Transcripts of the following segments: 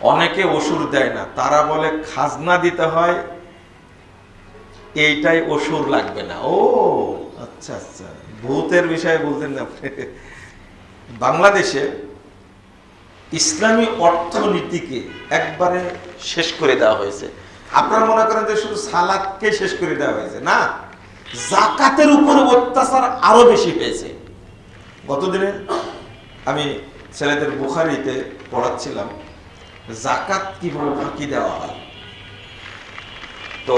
অনেকে ওষুধ দেয় না। তারা বলে, খাজনা দিতে হয়, এইটাই ওষুধ লাগবে না। ও আচ্ছা আচ্ছা। ভূতের বিষয়ে বলতেন না। বাংলাদেশে ইসলামী অর্থনীতিকে একবারে শেষ করে দেওয়া হয়েছে। আপনারা মনে করেন যে শুধু সালাদকে শেষ করে দেওয়া হয়েছে, না। জাকাতের উপরে অত্যাচার আরও বেশি হয়েছে। গতদিনে আমি ছেলেদের বুখারিতে পড়াচ্ছিলাম। জাকাত কীভাবে ফাঁকি দেওয়া হয়? তো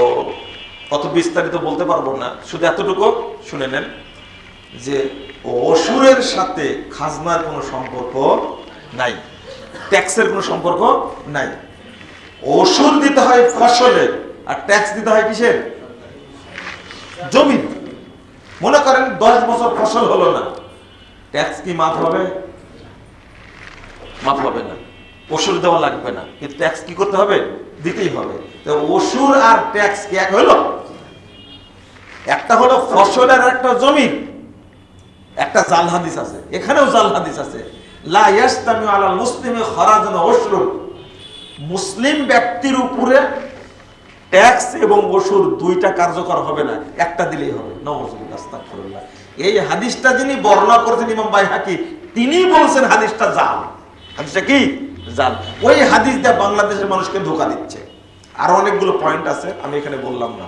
অত বিস্তারিত বলতে পারব না। শুধু এতটুকু শুনে নেন যে অসুরের সাথে খাজনার কোনো সম্পর্ক নাই। ট্যাক্সের কোনো সম্পর্ক নাই। ওষুধ দিতে হয় ফসলের আর ট্যাক্স দিতে হয় কিসের? জমি মনে করেন দশ বছর ফসল হলো না। ট্যাক্স কি মাফ হবে? মাফ হবে না। ওষুধ দেওয়া লাগবে না। কিন্তু ট্যাক্স কি করতে হবে? দিতেই হবে। তো ওষুধ আর ট্যাক্স কি এক হলো একটা হলো ফসলের আর একটা জমি। একটা জাল হাদিস আছে। এখানেও জাল হাদিস আছে। লা ইয়াস্তামি আলা মুসলিমে মুসলিম ব্যক্তির উপরে ট্যাক্স এবং ওষুধ দুইটা কার্যকর হবে না। একটা দিলেই হবে। আস্তাগফিরুল্লাহ। এই হাদিসটা যিনি বর্ণনা করেছেন ইমাম বাইহাকি তিনি বলছেন হাদিসটা জাল। হাদিসটা কি? জাল ওই হাদিস দিয়ে বাংলাদেশের মানুষকে ধোকা দিচ্ছে। আরও অনেকগুলো পয়েন্ট আছে, আমি এখানে বললাম না।